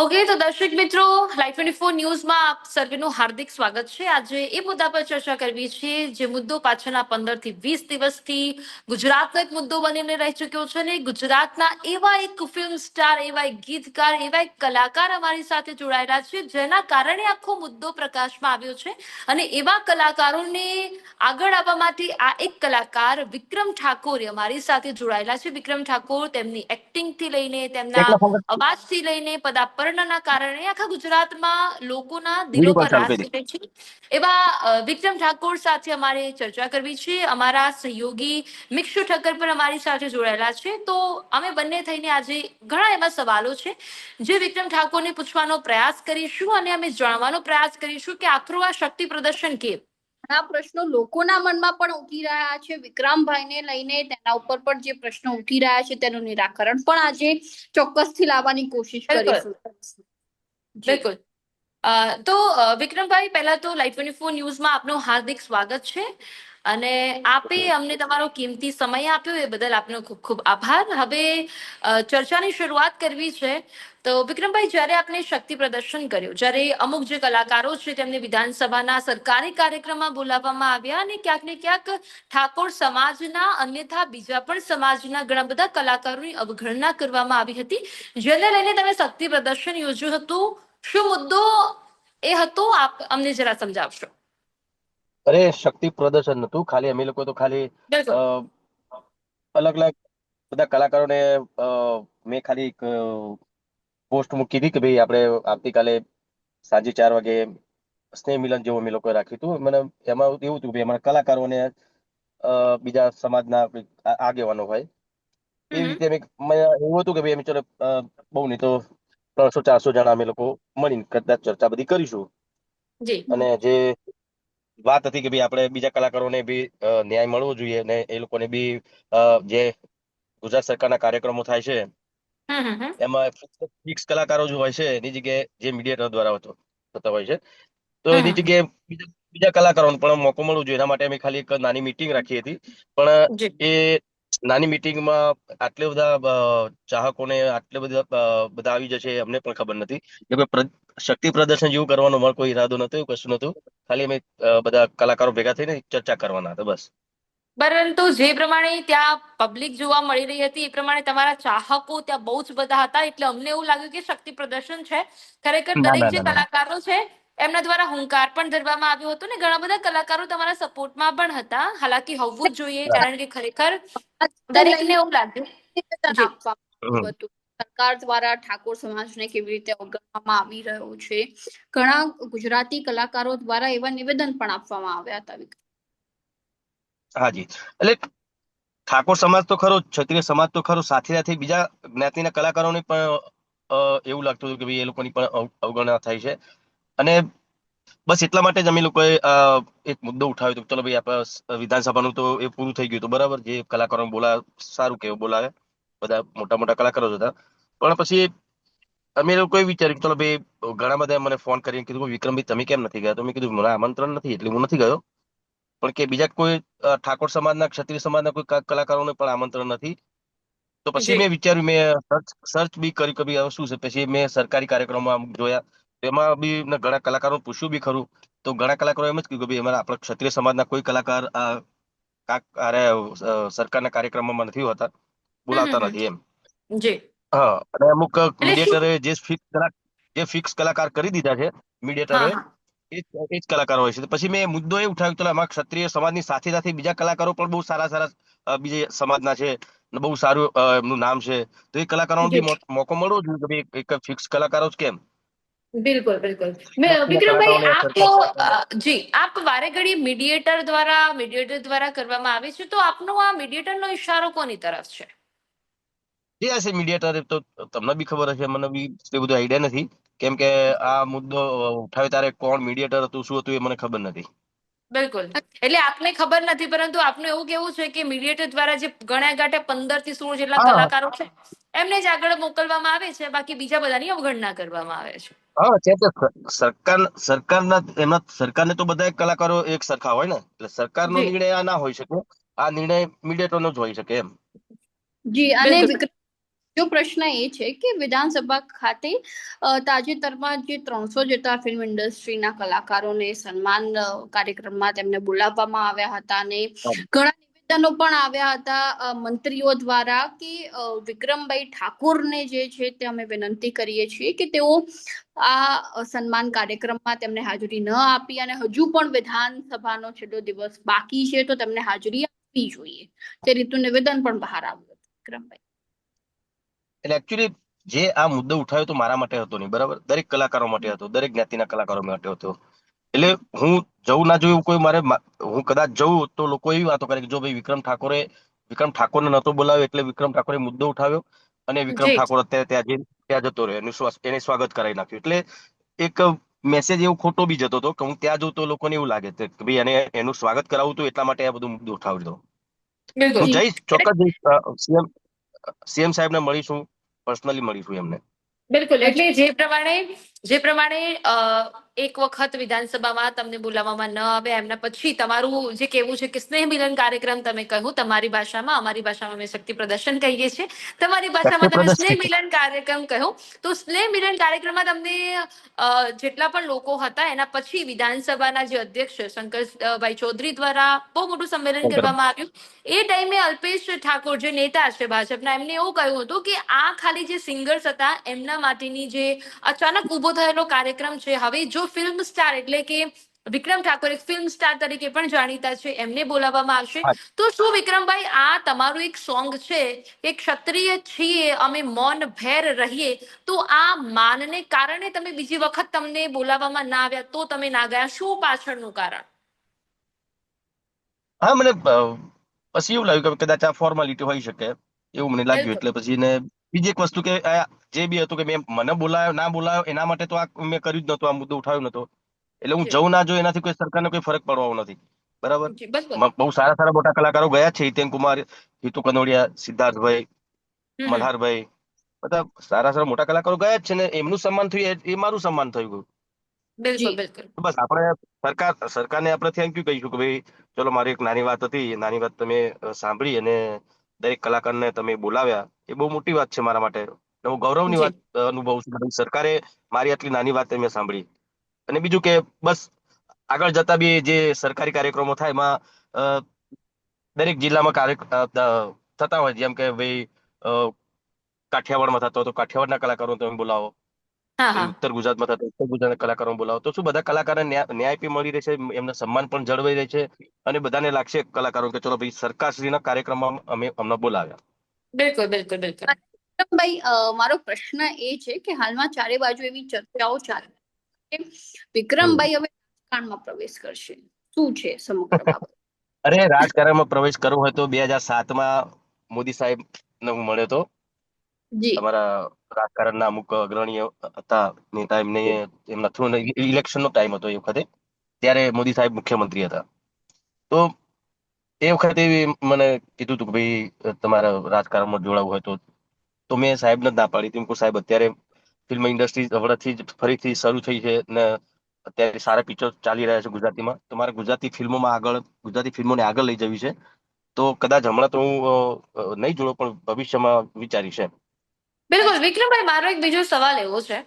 Okay તો દર્શક મિત્રો લાઈવ ટ્વેન્ટી ફોર ન્યૂઝમાં આપ સર્વેનું હાર્દિક સ્વાગત છે. આજે એ મુદ્દા પર ચર્ચા કરવી છે જે મુદ્દો પાછળના પંદરથી વીસ દિવસથી ગુજરાતનો એક મુદ્દો બનીને રહી ચૂક્યો છે અને ગુજરાતના એવા એક ફિલ્મ સ્ટાર એવા એક ગીતકાર એવા એક કલાકાર અમારી સાથે જોડાયેલા છે જેના કારણે આખો મુદ્દો પ્રકાશમાં આવ્યો છે. અને એવા કલાકારોને આગળ આવવા માટે આ એક કલાકાર વિક્રમ ઠાકોર અમારી સાથે જોડાયેલા છે. વિક્રમ ઠાકોર તેમની એક્ટિંગથી લઈને તેમના અવાજથી લઈને પદાપર્ણના કારણે આખા ગુજરાતમાં લોકોના દિલો પર રાજ કરે છે. એવા વિક્રમ ઠાકોર સાથે અમારે ચર્ચા કરવી છે. અમારા સહયોગી મિક્ષુ ઠક્કર પણ અમારી સાથે જોડાયેલા છે. તો અમે બંને થઈને આજે ઘણા એવા સવાલો છે જે વિક્રમ ઠાકોરને પૂછવાનો પ્રયાસ કરીશું અને અમે જાણવાનો પ્રયાસ કરીશું કે આખરું આ શક્તિ પ્રદર્શન કેમ? ઘણા પ્રશ્નો લોકોના મનમાં પણ ઉઠી રહ્યા છે. વિક્રમભાઈને લઈને તેના ઉપર પણ જે પ્રશ્નો ઉઠી રહ્યા છે તેનું નિરાકરણ પણ આજે ચોક્કસથી લાવવાની કોશિશ. કરીશું. બિલકુલ. તો વિક્રમભાઈ પહેલા તો લાઈવ ટ્વેન્ટી ફોર ન્યૂઝમાં આપનું હાર્દિક સ્વાગત છે. અને આપે અમને તમારો કિંમતી સમય આપ્યો એ બદલ આપનો ખૂબ ખૂબ આભાર. હવે ચર્ચાની શરૂઆત કરવી છે. તો વિક્રમભાઈ જ્યારે આપણે શક્તિ પ્રદર્શન કર્યું જ્યારે અમુક જે કલાકારો છે તેમને વિધાનસભાના સરકારી કાર્યક્રમમાં બોલાવવામાં આવ્યા અને ક્યાંક ને ક્યાંક ઠાકોર સમાજના અન્યથા બીજા પણ સમાજના ઘણા બધા કલાકારોની અવગણના કરવામાં આવી હતી. જેને લઈને તમે શક્તિ પ્રદર્શન યોજ્યું હતું. શું મુદ્દો એ હતો? આપ અમને જરા સમજાવશો. અરે શક્તિ પ્રદર્શન નતું ખાલી અમે લોકો તો ખાલી અલગ અલગ બધા કલાકારોને મેં ખાલી એક પોસ્ટ મૂકી હતી કે ભાઈ આપણે આવતીકાલે સાંજે ચાર વાગે સ્નેહ મિલન જેવું અમે લોકોએ રાખ્યું હતું. મને એમાં એવું હતું કે અમારા કલાકારોને બીજા સમાજના આગેવાનો હોય. એ રીતે અમે એવું હતું કે ભાઈ અમે ચલો બહુ નહીં તો ત્રણસો ચારસો જણા અમે લોકો મળીને કદાચ ચર્ચા બધી કરીશું. અને જે વાત હતી કે ભાઈ આપણે બીજા કલાકારોને બી ન્યાય મળવો જોઈએ અને એ લોકોને બી જે ગુજરાત સરકારના કાર્યક્રમો થાય છે. એમાં ફિક્સ કલાકારો જે હોય છે એની જગ્યાએ જે મીડિયેટર દ્વારા હોતો થતા હોય છે. તો એની જગ્યાએ બીજા કલાકારોને પણ મોકો મળવો જોઈએ. એના માટે અમે ખાલી એક નાની મીટિંગ રાખી હતી. પણ એ નાની મીટિંગમાં આટલે બધા ચાહકોને આટલે બધા બધા આવી જશે અમને પણ ખબર નથી. કે કોઈ શક્તિ પ્રદર્શન જેવું કરવાનો અમારો કોઈ ઈરાદો નતો એવું કશું નતું ખાલી અમે બધા કલાકારો ભેગા થઈને ચર્ચા કરવાના હતા બસ. પરંતુ જે પ્રમાણે ત્યાં પબ્લિક જોવા મળી રહી હતી એ પ્રમાણે તમારા ચાહકો ત્યાં બહુ જ બધા હતા. એટલે અમને એવું લાગ્યું કે શક્તિ પ્રદર્શન છે. ખરેખર દરેક જે કલાકારો છે એમના દ્વારા હુંકાર પણ ધરવામાં આવ્યો હતો ને ઘણા બધા કલાકારો તમારા સપોર્ટમાં પણ હતા. હાલાકી હોવું જ જોઈએ કારણ કે ખરેખર દરેકને એવું લાગ્યું. સરકાર દ્વારા ઠાકોર સમાજને કેવી રીતે અવગણવામાં આવી રહ્યો છે? ઘણા ગુજરાતી કલાકારો દ્વારા એવા નિવેદન પણ આપવામાં આવ્યા હતા હાજી. એટલે ઠાકોર સમાજ તો ખરો ક્ષત્રિય સમાજ તો ખરો, સાથે સાથે બીજા જ્ઞાતિના કલાકારોને પણ એવું લાગતું હતું કે ભાઈ એ લોકોની પણ અવગણના થાય છે. અને બસ એટલા માટે જ અમે લોકોએ એક મુદ્દો ઉઠાવ્યો હતો ચલો ભાઈ આપણે વિધાનસભાનું તો એ પૂરું થઈ ગયું હતું, બરાબર? જે કલાકારો બોલા, સારું કેવું બોલાવે. બધા મોટા મોટા કલાકારો હતા. પણ પછી અમે લોકોએ વિચાર્યું ચલો ભાઈ ઘણા બધા મને ફોન કરીને કીધું વિક્રમભાઈ તમે કેમ નથી ગયા? તો મેં કીધું મને આમંત્રણ નથી, એટલે હું નથી ગયો. પણ કે બીજા કોઈ ઠાકોર સમાજના ક્ષત્રિય સમાજના કોઈ કલાકારોને પણ આમંત્રણ નથી. તો પછી મેં વિચાર્યું મેં સર્ચ સર્ચ બી કર્યું કે ભાઈ શું છે? પછી મેં સરકારી કાર્યક્રમો આમ જોયા. એમાં બી ઘણા કલાકારો પૂછ્યું બી ખરું. તો ઘણા કલાકારો એમ જ કીધું કે ભાઈ અમારા આપણા ક્ષત્રિય સમાજના કોઈ કલાકાર અરે સરકારના કાર્યક્રમમાં નથી હોતા. બોલાવતા નથી એમ. હા અને અમુક મીડિયેટરે જે ફિક્સ જે ફિક્સ કલાકાર કરી દીધા છે હા. એ જ કલાકારો હોય છે. પછી મેં મુદ્દો એ ઉઠાવ્યો ચલો આમાં ક્ષત્રિય સમાજની સાથે સાથે બીજા કલાકારો પણ બહુ સારા સારા બીજે સમાજના છે બહુ સારું એમનું નામ છે. તો એ કલાકારોને બી મોકો મળવો જોઈએ કે એક ફિક્સ કલાકારો જ કેમ? બિલકુલ બિલકુલ. વિક્રમભાઈ આપ તો જી આપ વારે ઘડી મીડિયેટર દ્વારા મીડિયેટર દ્વારા કરવામાં આવે છે. તો આપનો આ મીડિયેટરનો ઇશારો કોની તરફ છે? જે હશે મીડિયેટર તો તમને બી ખબર હશે મને બી એ બધું આઈડિયા નથી. કેમ કે આ મુદ્દો ઉઠાવે ત્યારે કોણ મીડિયેટર હતું શું હતું એ મને ખબર નથી. બિલકુલ. એટલે આપને ખબર નથી પરંતુ આપનું એવું કેવું છે કે મીડિયેટર દ્વારા જે ગણ્યા ગાંઠે પંદરથી સોળ જેટલા કલાકારો છે એમને જ આગળ મોકલવામાં આવે છે બાકી બીજા બધાની અવગણના કરવામાં આવે છે. હા છે તે સરકાર સરકારના એમના સરકારને તો બધા કલાકારો એક સરખા હોય ને એટલે સરકારનો નિર્ણય આ ના હોઈ શકે આ નિર્ણય મીડિયેટરનો જ હોઈ શકે એમ. જી અને બીજો પ્રશ્ન એ છે કે વિધાનસભા ખાતે તાજેતરમાં જે ત્રણસો જેટલા ફિલ્મ ઇન્ડસ્ટ્રીના કલાકારોને સન્માન કાર્યક્રમમાં તેમને બોલાવવામાં આવ્યા હતા અને ઘણા નિવેદનો પણ આવ્યા હતા મંત્રીઓ દ્વારા કે વિક્રમભાઈ ઠાકોરને જે છે તે અમે વિનંતી કરીએ છીએ કે તેઓ આ સન્માન કાર્યક્રમમાં તેમને હાજરી ન આપી અને હજુ પણ વિધાનસભાનો છેલ્લો દિવસ બાકી છે તો તેમને હાજરી આપવી જોઈએ. તે રીતનું નિવેદન પણ બહાર આવ્યું હતું. વિક્રમભાઈ. એટલે એકચ્યુઅલી જે આ મુદ્દો ઉઠાવ્યો તો મારા માટે હતો નહીં બરાબર? દરેક કલાકારો માટે હતો દરેક જ્ઞાતિના કલાકારો માટે હતો. એટલે હું જવું ના જોયું કોઈ મારે હું કદાચ જવું તો લોકો એવી વાતો કરે કે જો ભાઈ વિક્રમ ઠાકોરે વિક્રમ ઠાકોરને નતો બોલાવ્યો એટલે વિક્રમ ઠાકોરે મુદ્દો ઉઠાવ્યો અને વિક્રમ ઠાકોર અત્યારે ત્યાં જઈને ત્યાં જતો રહ્યો એનું એને સ્વાગત કરાવી નાખ્યું. એટલે એક મેસેજ એવો ખોટો બી જતો હતો કે હું ત્યાં જઉં તો લોકોને એવું લાગે છે કે ભાઈ એને એનું સ્વાગત કરાવવું હતું એટલા માટે આ બધું મુદ્દો ઉઠાવી હતો હું જઈશ ચોક્કસ જઈશ સીએમ સીએમ સાહેબને મળીશું પર્સનલી મળીશું એમને. બિલકુલ એટલે જે પ્રમાણે જે પ્રમાણે એક વખત વિધાનસભામાં તમને બોલાવવામાં ન આવે એમના પછી તમારું જે કહેવું છે કે સ્નેહ મિલન કાર્યક્રમ તમે કહ્યું તમારી ભાષામાં અમારી ભાષામાં અમે શક્તિ પ્રદર્શન કહીએ છીએ. તમારી ભાષામાં તમે સ્નેહ મિલન કાર્યક્રમ કહ્યું તો સ્નેહ મિલન કાર્યક્રમમાં તમને જેટલા પણ લોકો હતા એના પછી વિધાનસભાના જે અધ્યક્ષ છે, શંકરભાઈ ચૌધરી દ્વારા બહુ મોટું સંમેલન કરવામાં આવ્યું. એ ટાઈમે અલ્પેશ ઠાકોર જે નેતા છે ભાજપના એમને એવું કહ્યું હતું કે આ ખાલી જે સિંગર્સ હતા એમના માટેની જે અચાનક થયેલો કાર્યક્રમ છે. હવે જો ફિલ્મ સ્ટાર એટલે કે વિક્રમ ઠાકોર એક ફિલ્મ સ્ટાર તરીકે પણ જાણીતા છે એમને બોલાવવામાં આવશે. તો શું વિક્રમભાઈ આ તમારું એક સોંગ છે કે ક્ષત્રિય છીએ અમે મૌન ભેર રહીએ. તો આ માનને કારણે તમે બીજી વખત તમને બોલાવવામાં ના આવ્યા તો તમે ના ગયા. શું પાછળનું કારણ? હા મને પછી એવું લાગ્યું કે કદાચ આ ફોર્માલિટી હોઈ શકે. એવું મને લાગ્યું એટલે પછી ને બીજી એક વસ્તુ કે જે બી હતું કે મેં મને બોલાયો ના બોલાયો એના માટે તો આ મેં કર્યું જ નતું આ મુદ્દો ઉઠાવ્યો નતો એટલે હું જઉં જવું ના જોઉં એનાથી કોઈ સરકારને કોઈ ફરક પડવાનો નથી. બરાબર? બહુ સારા સારા મોટા કલાકારો ગયા છે હિતેન કુમાર હિતુ કનોડિયા સિદ્ધાર્થભાઈ. મલ્હારભાઈ. બધા સારા સારા મોટા કલાકારો ગયા જ છે ને એમનું સન્માન થયું એ- મારું સન્માન થયું ગયું. બિલકુલ બિલકુલ. બસ આપણે સરકાર સરકારને આપણે થેન્ક યુ કહીશું કે ભાઈ ચલો મારી એક નાની વાત હતી નાની વાત તમે સાંભળી અને દરેક કલાકારને તમે બોલાવ્યા. એ બહુ મોટી વાત છે મારા માટે. હું ગૌરવની. વાત અનુભવું છું. સરકારે મારી આટલી નાની વાત મેં સાંભળી. અને બીજું કે બસ આગળ જતા બી જે સરકારી કાર્યક્રમો થાય એમાં દરેક જિલ્લામાં કાર્ય થતા હોય. જેમ કે ભાઈ કાઠિયાવાડમાં થતો તો કાઠિયાવાડના કલાકારો તમે બોલાવો. ઉત્તર ગુજરાતમાં થતો ઉત્તર ગુજરાતના કલાકારો બોલાવો. તો શું બધા કલાકારોને ન્યા- ન્યાય બી મળી રહેશે એમને સન્માન પણ જળવાઈ રહે છે. અને બધાને લાગશે કલાકારો કે ચલો ભાઈ સરકારશ્રીના કાર્યક્રમમાં અમે અમને બોલાવ્યા. બિલકુલ બિલકુલ બિલકુલ. વિક્રમભાઈ મારો પ્રશ્ન એ છે કે હાલમાં ચારે બાજુ એવી ચર્ચાઓ ચાલે છે વિક્રમભાઈ હવે રાજકારણમાં પ્રવેશ કરશે. શું છે સમગ્ર બાબત? અરે રાજકારણમાં પ્રવેશ કરવો હોય તો બે હજાર સાતમાં મોદી સાહેબ ને હું મળ્યો હતો. જી. તમારા રાજકારણના અમુક અગ્રણીઓ હતા નેતા એમને એમના થ્રુ ઇલેક્શનનો ટાઈમ હતો એ વખતે ત્યારે મોદી સાહેબ મુખ્યમંત્રી હતા. તો એ વખતે મને કીધું હતું કે ભાઈ તમારા રાજકારણમાં જોડાવું હોય તો તો મેં સાહેબને ના પાડી. હતી સાહેબ, અત્યારે ફિલ્મ ઇન્ડસ્ટ્રી હમણાંથી જ ફરીથી શરૂ થઈ છે ને અત્યારે સારા પિક્ચર ચાલી રહ્યા છે ગુજરાતીમાં. તો મારે ગુજરાતી ફિલ્મોમાં આગળ, ગુજરાતી ફિલ્મોને આગળ લઈ જવી છે. તો કદાચ હમણાં તો હું નહીં જોડો, પણ ભવિષ્યમાં વિચારીશ એમ. બિલકુલ. વિક્રમભાઈ, મારો એક બીજો સવાલ એવો છે.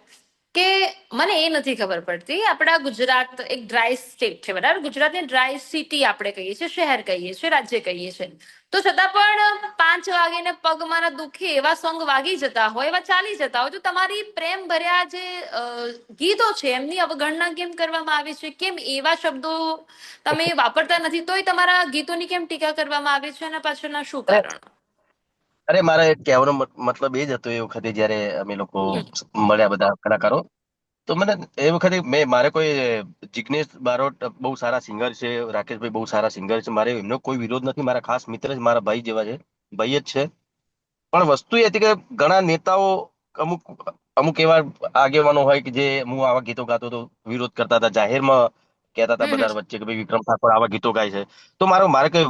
કે મને એ નથી ખબર પડતી. આપણા ગુજરાત એક ડ્રાય સ્ટેટ છે, બરાબર? ગુજરાતને ડ્રાય સિટી આપણે કહીએ છીએ, શહેર કહીએ છીએ, રાજ્ય કહીએ છીએ. તો છતાં પણ પાંચ વાગે પગ મારા દુખે એવા સોંગ વાગી જતા હોય, એવા ચાલી જતા હોય. તો તમારી પ્રેમ ભર્યા જે ગીતો છે, એમની અવગણના કેમ કરવામાં આવે છે? કેમ એવા શબ્દો તમે વાપરતા નથી? તોય તમારા ગીતોની કેમ ટીકા કરવામાં આવે છે? એના પાછળના શું કારણો? અરે મારે કહેવાનો મતલબ એ જ હતો એ વખતે જ્યારે અમે લોકો મળ્યા બધા કલાકારો. તો મને એ વખતે મેં મારે કોઈ જિગ્નેશ બારોટ બહુ સારા સિંગર છે રાકેશભાઈ બહુ સારા સિંગર છે મારે એમનો કોઈ વિરોધ નથી મારા ખાસ મિત્ર જ મારા ભાઈ જેવા છે ભાઈ જ છે. પણ વસ્તુ એ હતી કે ઘણા નેતાઓ અમુક અમુક એવા આગેવાનો હોય કે જે હું આવા ગીતો ગાતો તો વિરોધ કરતા હતા જાહેરમાં કહેતા હતા. બધા વચ્ચે કે ભાઈ વિક્રમ ઠાકોર આવા ગીતો ગાય છે. તો મારો મારે કઈ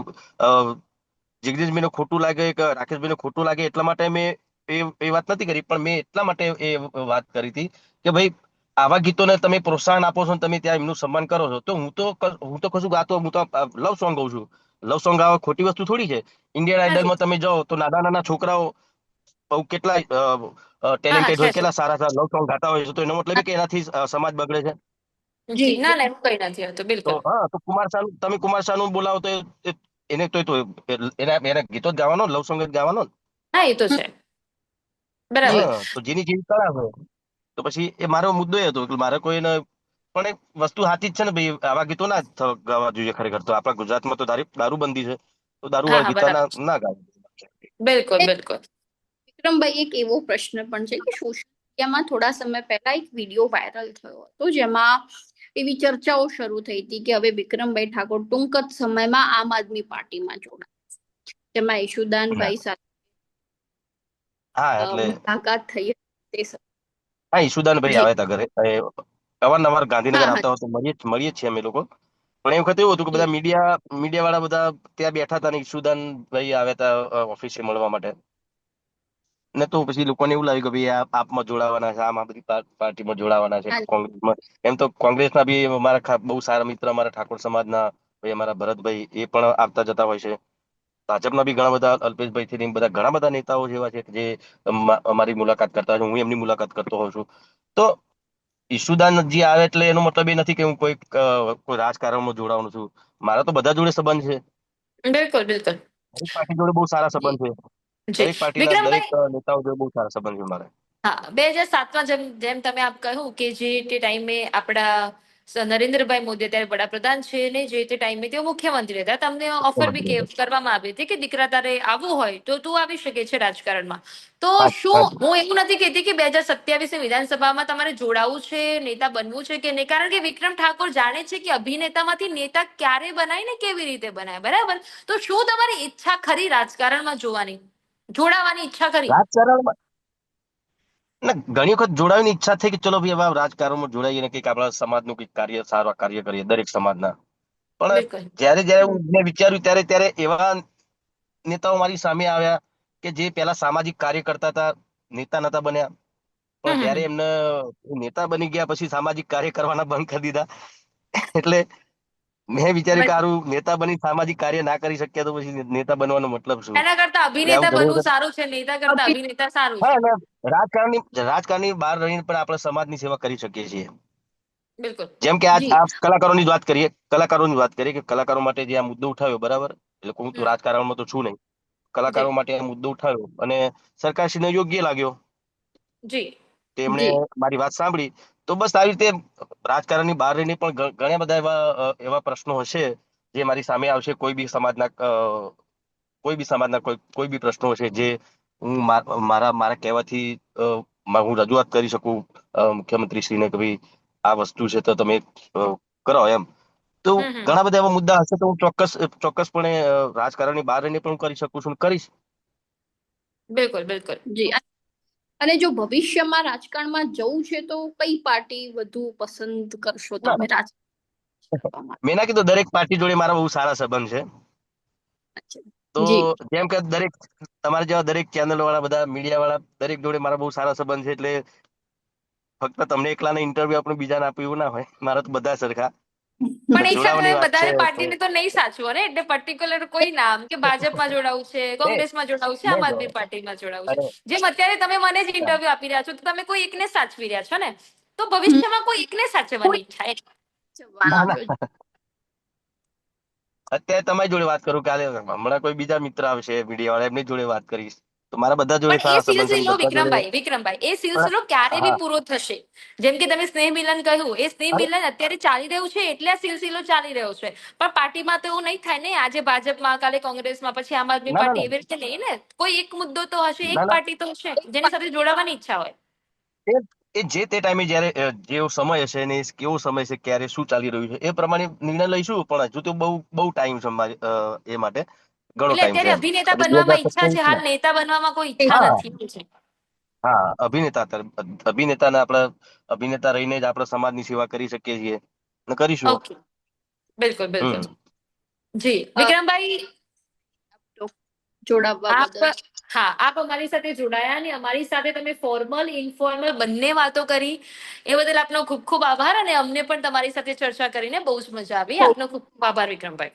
જગદીશભાઈને ખોટું લાગે કે રાકેશભાઈને ખોટું લાગે એટલા માટે મેં એ એ વાત નથી કરી પણ મેં એટલા માટે એ વાત કરી હતી કે ભાઈ આવા ગીતોને તમે પ્રોત્સાહન આપો છો તમે ત્યાં એમનું સન્માન કરો છો. તો હું તો હું તો કશું ગાતો હું તો લવ સોંગ ગાઉં છું. લવ સોંગ ગાવા ખોટી વસ્તુ થોડી છે. ઇન્ડિયન આઈડલમાં તમે જાઓ તો નાના નાના છોકરાઓ બહુ કેટલા ટેલેન્ટેડ હોય કેટલા સારા સારા લવ સોંગ ગાતા હોય છે. તો એનો મતલબ કે એનાથી સમાજ બગડે છે. જી ના ના એવું કઈ નથી હોતું બિલકુલ. હા તો કુમાર શાનુ તમે કુમાર શાનુ બોલાવો તો એને તો તો એના એના ગીતો જ ગાવાનો લવ સોંગ જ ગાવાનો હા એ તો છે. બરાબર. તો જેની જેવી કળા હોય તો પછી એ મારો મુદ્દો એ હતો કે મારે કોઈને પણ એક વસ્તુ સાચી જ છે ને ભાઈ આવા ગીતો ના ગાવા જોઈએ ખરેખર. તો આપણા ગુજરાતમાં તો દારૂ દારૂબંધી છે. તો દારૂ ગીતો. ના ગાવા બિલકુલ બિલકુલ. વિક્રમભાઈ એક એવો પ્રશ્ન પણ છે કે સોશિયલ મીડિયામાં થોડા સમય પહેલા એક વીડિયો વાયરલ થયો હતો જેમાં એવી ચર્ચાઓ શરૂ થઈ હતી કે હવે વિક્રમભાઈ ઠાકોર ટૂંક જ સમયમાં આમ આદમી પાર્ટીમાં જોડાશે જેમાં યશુદાનભાઈ સાથે મુલાકાત થઈ. હા ઈશુદાનભાઈ જી. આવ્યા હતા ઘરે અવારનવાર ગાંધીનગર. આવતા હોય મળીએ મળીએ છીએ અમે લોકો પણ એ વખતે એવું હતું કે બધા મીડિયા મીડિયા વાળા બધા ત્યાં બેઠા હતા ને ઈશુદાનભાઈ આવ્યા હતા ઓફિસે મળવા માટે ને તો પછી લોકોને એવું લાગ્યું કે ભાઈ આ આપમાં જોડાવાના છે આમ પા- પાર્ટીમાં જોડાવાના છે કોંગ્રેસમાં. એમ તો કોંગ્રેસના બી અમારા બહુ સારા મિત્ર અમારા ઠાકોર સમાજના ભાઈ અમારા ભરતભાઈ એ પણ આવતા જતા હોય છે. ભાજપના બી ઘણા બધા અલ્પેશભાઈ થી બધા ઘણા બધા નેતાઓ જેવા છે જે અમારી મુલાકાત કરતા હોય છે હું એમની મુલાકાત કરતો હોઉં છું. તો ઈશુદાનજી આવે એટલે એનો મતલબ એ નથી કે હું કોઈ કોઈ રાજકારણમાં જોડાવાનું છું. મારા તો બધા જોડે સંબંધ છે. બિલકુલ બિલકુલ. પાર્ટી જોડે બહુ સારા સંબંધ છે. જી. દરેક પાર્ટીના વિક્રમભાઈ? દરેક નેતાઓ જોડે બહુ સારા સંબંધ છે મારે. હા બે હજાર સાતમાં જેમ જેમ તમે આપ કહ્યું કે જે તે ટાઈમે આપણા નરેન્દ્રભાઈ મોદી અત્યારે વડાપ્રધાન છે ને જે તે ટાઈમે તેઓ મુખ્યમંત્રી હતા તમને ઓફર બી કરવામાં આવી હતી કે દીકરા તારે આવવું હોય તો તું આવી શકે છે રાજકારણમાં. તો શું હું એવું નથી કહેતી કે બે હજાર સત્યાવીસ વિધાનસભામાં તમારે જોડાવું છે નેતા બનવું છે કે નહીં? કારણ કે વિક્રમ ઠાકોર જાણે છે કે અભિનેતામાંથી નેતા ક્યારે બનાય ને કેવી રીતે બનાય? બરાબર? તો શું તમારી ઈચ્છા ખરી રાજકારણમાં જોવાની? જોડાવાની ઈચ્છા કરી. રાજકારણમાં ના ઘણી વખત જોડાવાની ઈચ્છા થઈ કે ચલો ભાઈ હવે રાજકારણમાં જોડાઈએ ને કંઈક આપણા સમાજનું કંઈક કાર્ય સારા કાર્ય કરીએ દરેક સમાજના. પણ જ્યારે જ્યારે હું મેં વિચાર્યું ત્યારે ત્યારે એવા નેતાઓ મારી સામે આવ્યા કે જે પેલા સામાજિક કાર્ય કરતા હતા નેતા નતા બન્યા. પણ ત્યારે એમને નેતા બની ગયા પછી સામાજિક કાર્ય કરવાના બંધ કરી દીધા. એટલે મેં વિચાર્યું કે હારું નેતા બની સામાજિક કાર્ય ના કરી શક્યા તો પછી નેતા બનવાનો મતલબ શું? એના કરતા અભિનેતા બનવું સારું છે નેતા કરતા અભિનેતા સારું છે. રાજકારણની રાજકારણની બહાર રહીને પણ આપણે સમાજની સેવા કરી શકીએ છીએ. બિલકુલ. જેમ કે આજ. આ કલાકારોની વાત કરીએ કલાકારોની વાત કરીએ કે કલાકારો માટે જે આ મુદ્દો ઉઠાવ્યો બરાબર? એટલે હું તો. રાજકારણમાં તો છું નહીં. કલાકારો માટે આ મુદ્દો ઉઠાવ્યો. અને સરકારશ્રીને યોગ્ય લાગ્યો. જી. તેમણે મારી વાત સાંભળી તો બસ આવી રીતે રાજકારણની બહાર રહીને પણ ઘણા બધા એવા એવા પ્રશ્નો હશે જે મારી સામે આવશે. કોઈ બી સમાજના કોઈ બી સમાજના કોઈ કોઈ બી પ્રશ્નો હશે જે હું મારા મારા કહેવાથી હું રજૂઆત કરી શકું મુખ્યમંત્રી શ્રીને કે ભાઈ આ વસ્તુ છે તો તમે કરો એમ. તો. ઘણા બધા એવા મુદ્દા હશે તો હું ચોક્કસ ચોક્કસપણે રાજકારણની બહાર રહીને પણ હું કરી શકું છું કરીશ. બિલકુલ બિલકુલ. જી અને જો ભવિષ્યમાં રાજકારણમાં જવું છે તો કઈ પાર્ટી વધુ પસંદ કરશો તમે રાજકારણ મેં ના કીધું દરેક પાર્ટી જોડે મારા બહુ સારા સંબંધ છે. તો જેમ કે દરેક તમારા જેવા દરેક ચેનલ વાળા બધા મીડિયા વાળા દરેક જોડે મારા બહુ સારા સંબંધ છે એટલે ફક્ત તમને એકલાને ઇન્ટરવ્યુ આપણે બીજાને આપ્યું એવું ના હોય. મારા તો બધા સરખા. પણ એક સાથે પાર્ટીને તો નહીં સાચવો ને એટલે પર્ટિક્યુલર કોઈ નામ કે ભાજપમાં જોડાવું છે કોંગ્રેસમાં જોડાવું છે આમ આદમી પાર્ટીમાં જોડાવું છે. જેમ અત્યારે તમે મને જ ઇન્ટરવ્યુ આપી રહ્યા છો તો તમે કોઈ એકને સાચવી રહ્યા છો ને? તો ભવિષ્યમાં કોઈ એકને સાચવવાની ઈચ્છા અત્યારે તમારી જોડે વાત કરું કાલે હમણાં કોઈ બીજા મિત્ર આવશે મીડિયા વાળા એમની જોડે વાત કરીશ. તો મારા બધા જોડે સારા સંબંધ છે વિક્રમભાઈ વિક્રમભાઈ એ સિલસિલો ક્યારે બી પૂરો થશે. જેમ કે તમે સ્નેહ મિલન કહ્યું એ સ્નેહ મિલન અત્યારે ચાલી રહ્યું છે એટલે આ સિલસિલો ચાલી રહ્યો છે. પણ પાર્ટીમાં તો એવું નહીં થાય ને આજે ભાજપમાં કાલે કોંગ્રેસમાં પછી આમ આદમી પાર્ટી એવી રીતે નહીં ને? કોઈ એક મુદ્દો તો હશે એક પાર્ટી તો હશે જેની સાથે જોડાવાની ઈચ્છા હોય. એ જે તે ટાઈમે જયારે જેવો સમય હશે ને કેવો સમય છે ક્યારે શું ચાલી રહ્યું છે એ પ્રમાણે નિર્ણય લઈશું પણ હજુ તો બહુ બહુ ટાઈમ છે એ માટે. ઘણો એટલે ટાઈમ અત્યારે એમ અભિનેતા બનવામાં ઈચ્છા છે હાલ નેતા બનવામાં કોઈ ઈચ્છા હા. નથી એવું છે. હા અભિનેતા તર- અભિનેતાને આપણે અભિનેતા રહીને જ આપણે સમાજની સેવા કરી શકીએ છીએ. અને કરીશું. ઓકે. બિલકુલ બિલકુલ. હમ. જી. વિક્રમભાઈ? જોડાવા આપ બદલ. હા આપ અમારી સાથે જોડાયા અને અમારી સાથે તમે ફોર્મલ ઇન્ફોર્મલ બંને વાતો કરી. એ બદલ આપનો ખૂબ ખૂબ આભાર અને અમને પણ તમારી સાથે ચર્ચા કરીને બહુ જ મજા આવી. આપનો ખૂબ ખૂબ આભાર વિક્રમભાઈ.